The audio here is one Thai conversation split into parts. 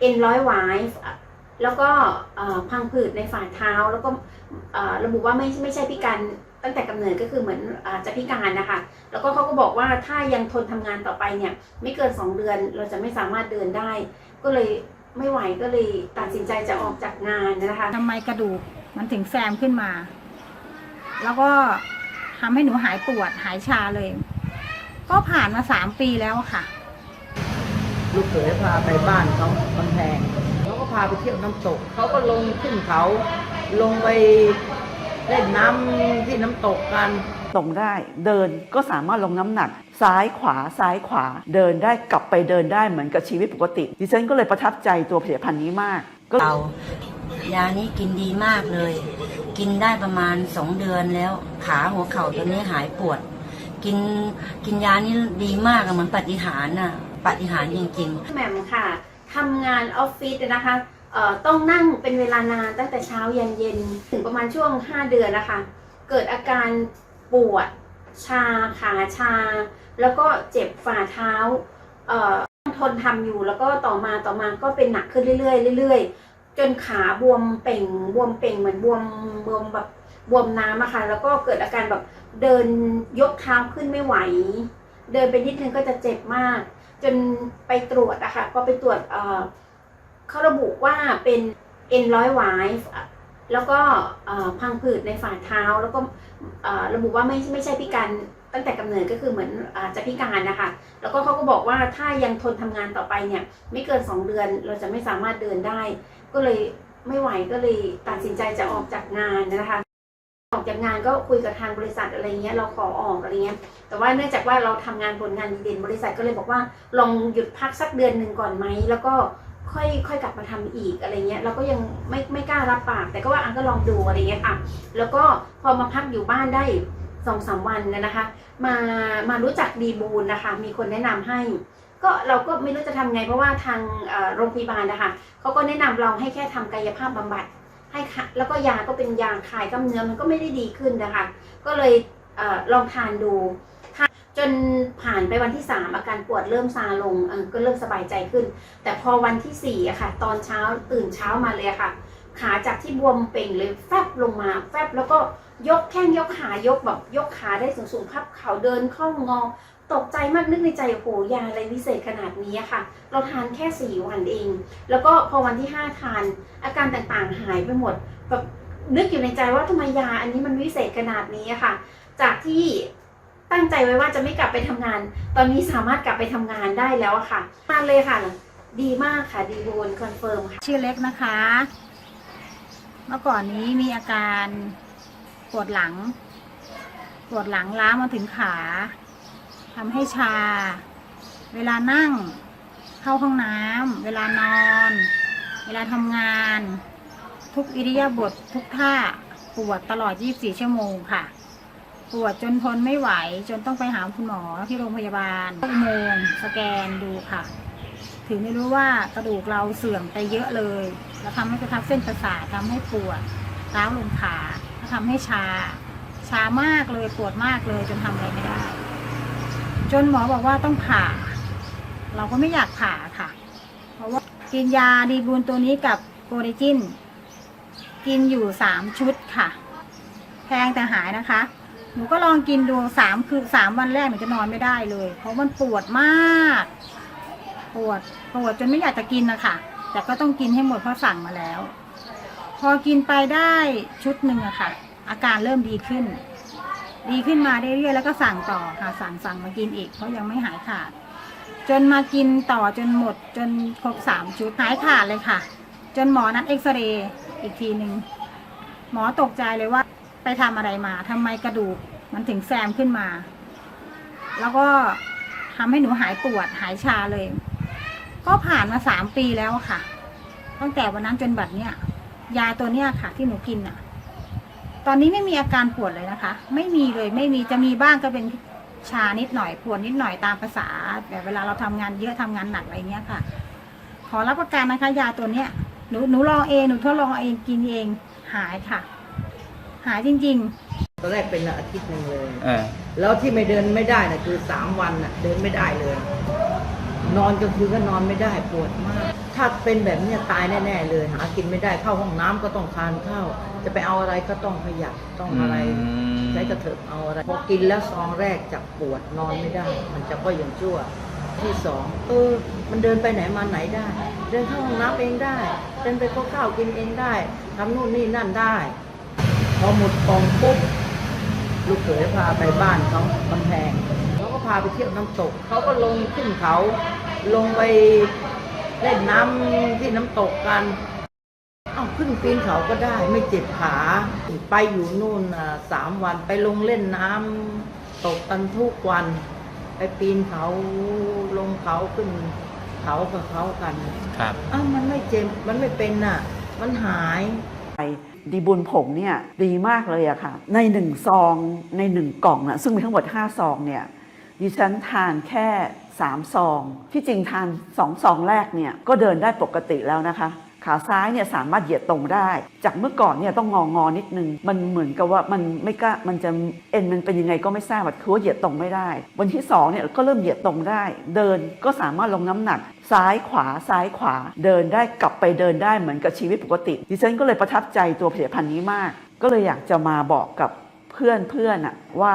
เอ็นร้อยหวายแล้วก็พังผืดในฝ่าเท้า แล้วก็ระบุว่าไม่ไม่ใช่พิการตั้งแต่กำเนิดก็คือเหมือนอจะพิการนะคะ แล้วก็เขาก็บอกว่าถ้ายังทนทำงานต่อไปเนี่ย ไม่เกิน 2 เดือนเราจะไม่สามารถเดินได้ ก็เลยไม่ไหวก็เลยตัดสินใจจะออกจากงานนะคะทำไมกระดูกมันถึงแซมขึ้นมา แล้วก็ทำให้หนูหายปวดหายชาเลย ก็ผ่านมาสามปีแล้วค่ะ ลูกเขยพาไปบ้านเขากำแพงเขาก็พาไปเที่ยวน้ำตก เขาก็ลงขึ้นเขา ลงไปเล่นน้ำที่น้ำตกกันตรงได้เดินก็สามารถลงน้ำหนัก ซ้ายขวาซ้ายขวา เดินได้กลับไปเดินได้เหมือนกับชีวิตปกติ ดิฉันก็เลยประทับใจตัวผลิตภัณฑ์นี้มาก ก็เรายานี้กินดีมากเลย กินได้ประมาณสองเดือนแล้ว ขาหัวเข่าตัวนี้หายปวด กินกินยานี้ดีมากอะเหมือนปาฏิหารน่ะ ปาฏิหารจริงๆ แหม่มค่ะทำงานออฟฟิศนะคะเอ่อต้องนั่งเป็นเวลานานตั้งแต่เช้ายันเย็น ถึงประมาณช่วง 5 เดือนนะคะ เกิดอาการปวด ชาขาชา แล้วก็เจ็บฝ่าเท้าเอ่อทนทำอยู่แล้วก็ต่อมาต่อมาก็เป็นหนักขึ้นเรื่อยๆเรื่อยๆ จนขาบวมเป่งบวมเป่งเหมือนบวมบวมแบบบวมน้ำอะค่ะแล้วก็เกิดอาการแบบเดินยกเท้าขึ้นไม่ไหว เดินไปนิดนึงก็จะเจ็บมาก จนไปตรวจอะค่ะ ก็ไปตรวจเขาระบุว่าเป็นเอ็นร้อยหวายแล้วก็พังผืดในฝ่าเท้า แล้วก็ระบุว่าไม่ไม่ใช่พิการตั้งแต่กำเนิดก็คือเหมือนอจะพิการนะคะ แล้วก็เขาก็บอกว่าถ้ายังทนทำงานต่อไปเนี่ย ไม่เกิน 2 เดือนเราจะไม่สามารถเดินได้ ก็เลยไม่ไหวก็เลยตัดสินใจจะออกจากงานนะคะ ออกจากงานก็คุยกับทางบริษัทอะไรเงี้ยเราขอออกอะไรเงี้ยแต่ว่าเนื่องจากว่าเราทำงานผลงานดีเด่นบริษัทก็เลยบอกว่าลองหยุดพักสักเดือนหนึ่งก่อนไหมแล้วก็ค่อยค่อยกลับมาทำอีกอะไรเงี้ยเราก็ยังไม่ไม่กล้ารับปาก แต่ก็ว่าอันก็ลองดูอะไรเงี้ยค่ะ แล้วก็พอมาพักอยู่บ้านได้สองสามวันนะนะคะ มามารู้จักดีบูลนะคะ มีคนแนะนำให้ ก็เราก็ไม่รู้จะทำไงเพราะว่าทางโรงพยาบาลนะคะเขาก็แนะนำเราให้แค่ทำกายภาพบำบัด ให้แล้วก็ยาก็เป็นยาคลายกล้ามเนื้อมันก็ไม่ได้ดีขึ้นนะคะ ก็เลยเออลองทานดูจนผ่านไปวันที่ 3 อาการปวดเริ่มซาลงก็เริ่มสบายใจขึ้น แต่พอวันที่4อะค่ะ ตอนเช้าตื่นเช้ามาเลยค่ะ ขาจากที่บวมเป่งเลยแฟบลงมา แฟบแล้วก็ยกแข้งยกขายกแบบยกขาได้สูงสูงๆพับเข่าเดินเข้างอ ตกใจมากนึกในใจโอ้โหยาอะไรวิเศษขนาดนี้อะค่ะ เราทานแค่4วันเอง แล้วก็พอวันที่5ทาน อาการต่างๆหายไปหมดแบบนึกอยู่ในใจว่าทำไมยาอันนี้มันวิเศษขนาดนี้อะค่ะ จากที่ตั้งใจไว้ว่าจะไม่กลับไปทำงาน ตอนนี้สามารถกลับไปทำงานได้แล้วค่ะ มาเลยค่ะ ดีมากค่ะ ดีโวนคอนเฟิร์มค่ะ ชื่อเล็กนะคะ เมื่อก่อนนี้มีอาการปวดหลัง ปวดหลังล้ามาถึงขาทำให้ชา เวลานั่ง เข้าห้องน้ำเวลานอน เวลาทำงาน ทุกอิริยาบถทุกท่าปวดตลอด 24 ชั่วโมงค่ะ ปวดจนทนไม่ไหว จนต้องไปหาคุณหมอที่โรงพยาบาลอุโมงสแกนดูค่ะ ถึงได้รู้ว่ากระดูกเราเสื่อมไปเยอะเลยแล้วทำให้กระทับเส้นประสาททำให้ปวดร้าวลงขาแล้วทำให้ชา ชามากเลยปวดมากเลยจนทำอะไรไม่ได้ จนหมอบอกว่าต้องผ่า เราก็ไม่อยากผ่าค่ะ เพราะว่ากินยาดีบูนตัวนี้กับโกเดจินกินอยู่สามชุดค่ะ แพงแต่หายนะคะ หนูก็ลองกินดูสามคือสามวันแรกหนูจะนอนไม่ได้เลย เพราะมันปวดมาก ปวดปวดจนไม่อยากจะกินนะคะแต่ก็ต้องกินให้หมดเพราะสั่งมาแล้ว พอกินไปได้ชุดหนึ่งอะค่ะ อาการเริ่มดีขึ้น ดีขึ้นมาเรื่อยๆแล้วก็สั่งต่อค่ะสั่งสั่งมากินอีกเพราะยังไม่หายขาด จนมากินต่อจนหมดจนครบสามชุดหายขาดเลยค่ะ จนหมอนัดเอ็กซเรย์อีกทีหนึ่งหมอตกใจเลยว่าไปทำอะไรมาทำไมกระดูกมันถึงแซมขึ้นมา แล้วก็ทำให้หนูหายปวดหายชาเลย ก็ผ่านมาสามปีแล้วอะค่ะ ตั้งแต่วันนั้นจนบัดเนี้ยยาตัวเนี้ยค่ะ ที่หนูกินอะตอนนี้ไม่มีอาการปวดเลยนะคะ ไม่มีเลยไม่มีจะมีบ้างก็เป็นชานิดหน่อยปวดนิดหน่อยตามภาษาแบบเวลาเราทำงานเยอะทำงานหนักอะไรเงี้ยค่ะ ขอรับประกันนะคะ ยาตัวเนี้ยหนูหนูลองเองหนูทดลองเองกินเองหายค่ะ หายจริง ๆ ตอนแรกเป็นอาทิตย์หนึ่งเลยเออแล้วที่ไม่เดินไม่ได้นะคือสามวันน่ะ เดินไม่ได้เลย นอนกลางคืนก็นอนไม่ได้ปวดมากทถ้าเป็นแบบเนี้ยตายแน่ๆเลย หากินไม่ได้เข้าห้องน้ำก็ต้องทานข้าวจะไปเอาอะไรก็ต้องขยับต้องอะไรใช้กระเถิบเอาอะไรพอกินแล้วซองแรกจับปวดนอนไม่ได้ มันจะก็ยังชั่วที่สองเออ มันเดินไปไหนมาไหนได้ เดินเข้าห้องน้ำเองได้ เดินไปเข้าข้าวกินเองได้ทำนู่นนี่นั่นได้ พอหมดกองปุ๊บลูกเขยพาไปบ้านเขากำแพงเขาก็พาไปเที่ยวน้ำตก เขาก็ลงขึ้นเขา ลงไปเล่นน้ำที่น้ำตกกันอ้าวขึ้นปีนเขาก็ได้ไม่เจ็บขา ไปอยู่นู่นอะสามวันไปลงเล่นน้ำตกกันทุกวัน ไปปีนเขาลงเขาขึ้นเขากับเขากัน ครับอ้าวมันไม่เจ็บมันไม่เป็นน่ะ มันหายดีบุญผงเนี่ยดีมากเลยอะค่ะ ในหนึ่งซองในหนึ่งกล่องนะซึ่งมีทั้งหมด 5 ซองเนี่ย ดิฉันทานแค่3ซอง ที่จริงทาน2ซองแรกเนี่ยก็เดินได้ปกติแล้วนะคะ ขาซ้ายเนี่ยสามารถเหยียดตรงได้ จากเมื่อก่อนเนี่ยต้องงองอนิดนึง มันเหมือนกับว่ามันไม่กล้ามันจะเอ็นมันเป็นยังไงก็ไม่ทราบคือว่าเหยียดตรงไม่ได้ วันที่สองเนี่ยก็เริ่มเหยียดตรงได้ เดินก็สามารถลงน้ำหนัก ซ้ายขวาซ้ายขวา เดินได้กลับไปเดินได้เหมือนกับชีวิตปกติ ดิฉันก็เลยประทับใจตัวผลิตภัณฑ์นี้มาก ก็เลยอยากจะมาบอกกับเพื่อนเพื่อนอะว่า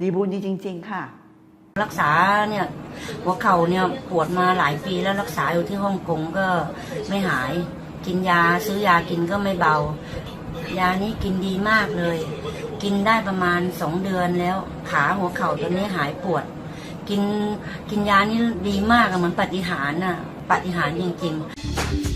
ดีบูลดีจริง ๆ ค่ะ รักษาเนี่ยหัวเข่าเนี่ยปวดมาหลายปีแล้วรักษาอยู่ที่ฮ่องกงก็ไม่หาย กินยาซื้อยากินก็ไม่เบา ยานี้กินดีมากเลย กินได้ประมาณสองเดือนแล้วขาหัวเข่าตอนนี้หายปวด กินกินยานี้ดีมากอะเหมือนปฏิหารน่ะปฏิหารจริง ๆ